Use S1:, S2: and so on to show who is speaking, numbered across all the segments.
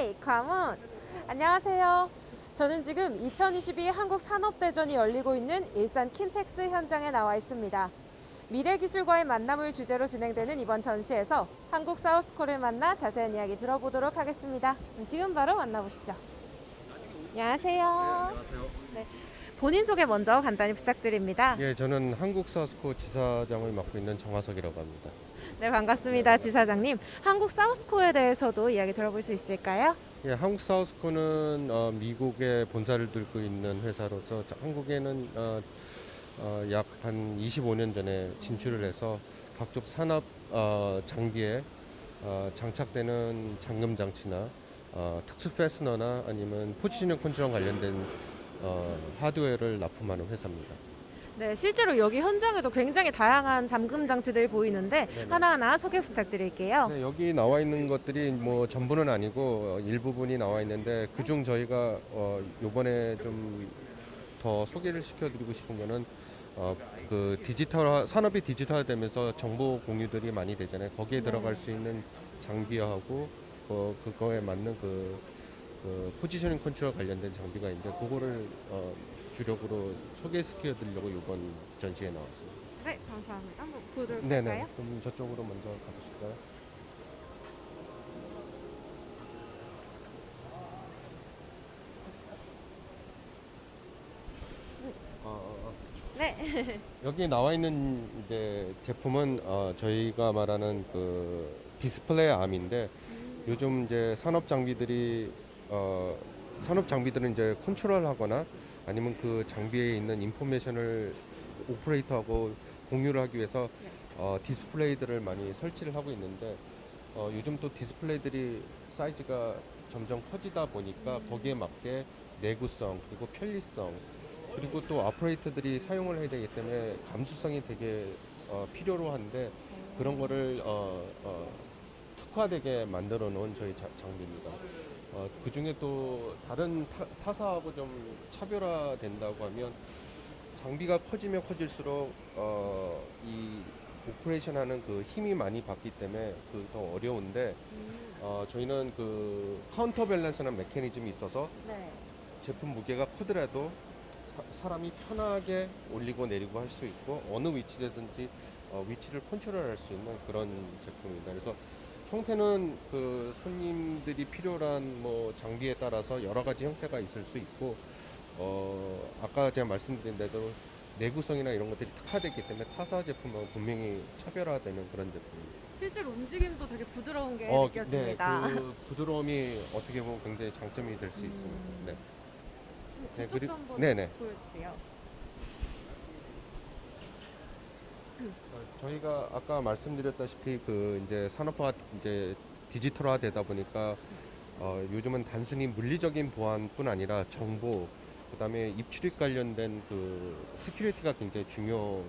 S1: 헤이, 가문. 안녕하세요. 저는 지금 2022 한국 산업대전이 열리고 있는 일산 킨텍스 현장에 나와 있습니다. 미래 기술과의 만남을 주제로 진행되는 이번 전시에서 한국 사우스코를 만나 자세한 이야기 들어보도록 하겠습니다. 지금 바로 만나보시죠. 안녕하세요.
S2: 안녕하세요.
S1: 본인 소개 먼저 간단히 부탁드립니다.
S2: 예, 저는 한국 사우스코 지사장을 맡고 있는 정화석이라고 합니다.
S1: 네, 반갑습니다. 지사장님. 한국 사우스코에 대해서도 이야기 들어볼 수 있을까요?
S2: 예, 한국 사우스코는 어, 미국에 본사를 들고 있는 회사로서 자- 한국에는 어, 어, 약 한 25년 전에 진출을 해서 각종 산업 어, 장비에 어, 장착되는 잠금 장치나 어, 특수 패스너나 아니면 포지셔닝 컨트롤 관련된 어, 하드웨어를 납품하는 회사입니다.
S1: 네, 실제로 여기 현장에도 굉장히 다양한 잠금 장치들이 보이는데
S2: 네네.
S1: 하나하나 소개 부탁드릴게요.
S2: 네, 여기 나와 있는 것들이 뭐 전부는 아니고 어, 일부분이 나와 있는데 그중 저희가 어, 요번에 좀 더 소개를 시켜드리고 싶은 거는 어, 그 디지털 산업이 디지털화되면서 정보 공유들이 많이 되잖아요. 거기에
S1: 네.
S2: 들어갈 수 있는 장비하고 어, 그거에 맞는 그, 그 포지셔닝 컨트롤 관련된 장비가 있는데 그거를 어, 주력으로 소개시켜 드리려고 이번 전시에 나왔습니다.
S1: 네, 감사합니다. 한번 보도록
S2: 네네.
S1: 할까요?
S2: 그럼 저쪽으로 먼저 가보실까요? 어, 어, 어.
S1: 네.
S2: 여기 나와 있는 이제 제품은 어, 저희가 말하는 그 디스플레이 암인데 요즘 이제 산업 장비들이 어, 산업 장비들은 이제 컨트롤하거나 아니면 그 장비에 있는 인포메이션을 오퍼레이터하고 공유를 하기 위해서 어, 디스플레이들을 많이 설치를 하고 있는데 어, 요즘 또 디스플레이들이 사이즈가 점점 커지다 보니까 거기에 맞게 내구성 그리고 편리성 그리고 또 오퍼레이터들이 사용을 해야 되기 때문에 감수성이 되게 어, 필요로 한데 그런 거를 어, 어, 특화되게 만들어 놓은 저희 자- 장비입니다. 어, 그 중에 또 다른 타, 타사하고 좀 차별화된다고 하면 장비가 커지면 커질수록 어, 이 오퍼레이션 하는 그 힘이 많이 받기 때문에 그 더 어려운데 어, 저희는 그 카운터 밸런스라는 메커니즘이 있어서
S1: 네.
S2: 제품 무게가 크더라도 사, 람이 편하게 올리고 내리고 할 수 있고 어느 위치든지 어, 위치를 컨트롤할 수 있는 그런 제품입니다. 그래서 형태는 그 손님들이 필요한 뭐 장비에 따라서 여러 가지 형태가 있을 수 있고 어, 아까 제가 말씀드린 대로 내구성이나 이런 것들이 특화됐기 때문에 타사 제품하고 분명히 차별화되는 그런 제품입니다.
S1: 실제 로 움직임도 되게 부드러운 게
S2: 어,
S1: 느껴집니다.
S2: 네, 그 부드러움이 어떻게 보면 굉장히 장점이 될수
S1: 음.
S2: 있습니다. 네. 네, 그리고-
S1: 한번
S2: 네네.
S1: 보여주세요.
S2: 어, 저희가 아까 말씀드렸다시피 그 이제 산업화 이제 디지털화 되다 보니까 어, 요즘은 단순히 물리적인 보안뿐 아니라 정보 그다음에 입출입 관련된 그 시큐리티가 굉장히 중요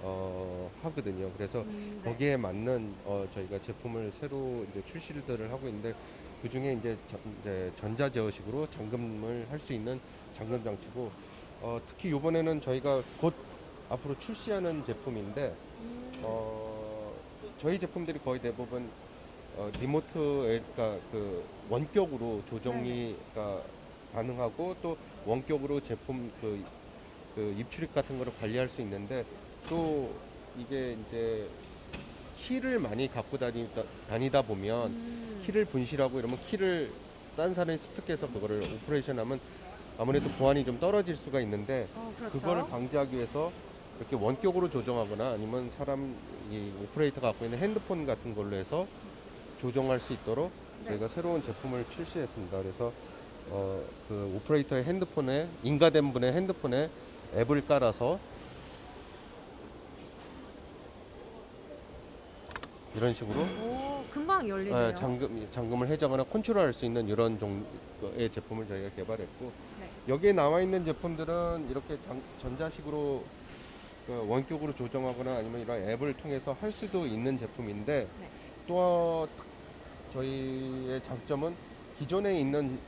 S2: 어, 하거든요. 그래서
S1: 음, 네.
S2: 거기에 맞는 어, 저희가 제품을 새로 이제 출시들을 하고 있는데 그 중에 이제, 자- 이제 전자 제어식으로 잠금을 할 수 있는 잠금 장치고 어, 특히 이번에는 저희가 곧 앞으로 출시하는 제품인데
S1: 음,
S2: 어, 저희 제품들이 거의 대부분 어, 리모트 그러니까 그 원격으로 조정이 가 가능하고 또 원격으로 제품 그, 그 입출입 같은 거를 관리할 수 있는데 또 이게 이제 키를 많이 갖고 다니다, 다니다 보면
S1: 음,
S2: 키를 분실하고 이러면 키를 딴 사람이 습득해서 그거를 오퍼레이션하면 아무래도 보안이 좀 떨어질 수가 있는데
S1: 어, 그렇죠.
S2: 그거를 방지하기 위해서 이렇게 원격으로 조정하거나 아니면 사람 이 오퍼레이터가 갖고 있는 핸드폰 같은 걸로 해서 조정할 수 있도록
S1: 네.
S2: 저희가 새로운 제품을 출시했습니다. 그래서 어, 그 오퍼레이터의 핸드폰에 인가된 분의 핸드폰에 앱을 깔아서 이런 식으로
S1: 오, 금방 열리네요.
S2: 어, 잠금 잠금을 해제하거나 컨트롤할 수 있는 이런 종류의 제품을 저희가 개발했고
S1: 네.
S2: 여기에 나와 있는 제품들은 이렇게 장- 전자식으로 그 원격으로 조정하거나 아니면 이런 앱을 통해서 할 수도 있는 제품인데
S1: 네.
S2: 또 특- 저희의 장점은 기존에 있는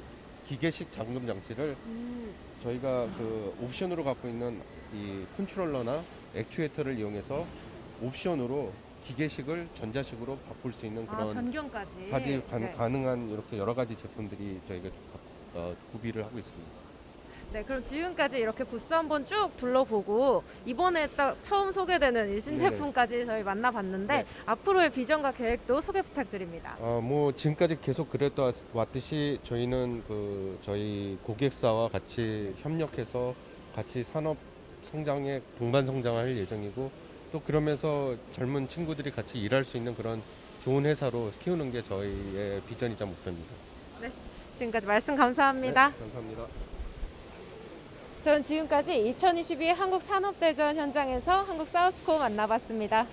S2: 기계식 잠금 장치를
S1: 음,
S2: 저희가 그 옵션으로 갖고 있는 이 컨트롤러나 액추에이터를 이용해서 옵션으로 기계식을 전자식으로 바꿀 수 있는
S1: 아,
S2: 그런
S1: 변경까지.
S2: 가지 가,
S1: 네.
S2: 가능한 이렇게 여러 가지 제품들이 저희가 가- 어, 구비를 하고 있습니다.
S1: 네, 그럼 지금까지 이렇게 부스 한번 쭉 둘러보고 이번에 딱 처음 소개되는 이 신제품까지 저희 만나봤는데
S2: 네.
S1: 앞으로의 비전과 계획도 소개 부탁드립니다.
S2: 어, 뭐 지금까지 계속 그랬다 왔듯이 저희는 그 저희 고객사와 같이 협력해서 같이 산업 성장에 동반 성장할 예정이고 또 그러면서 젊은 친구들이 같이 일할 수 있는 그런 좋은 회사로 키우는 게 저희의 비전이자 목표입니다.
S1: 지금까지 말씀 감사합니다.
S2: 네, 감사합니다.
S1: 저는 지금까지 2022 한국 산업대전 현장에서 한국 사우스코 만나봤습니다.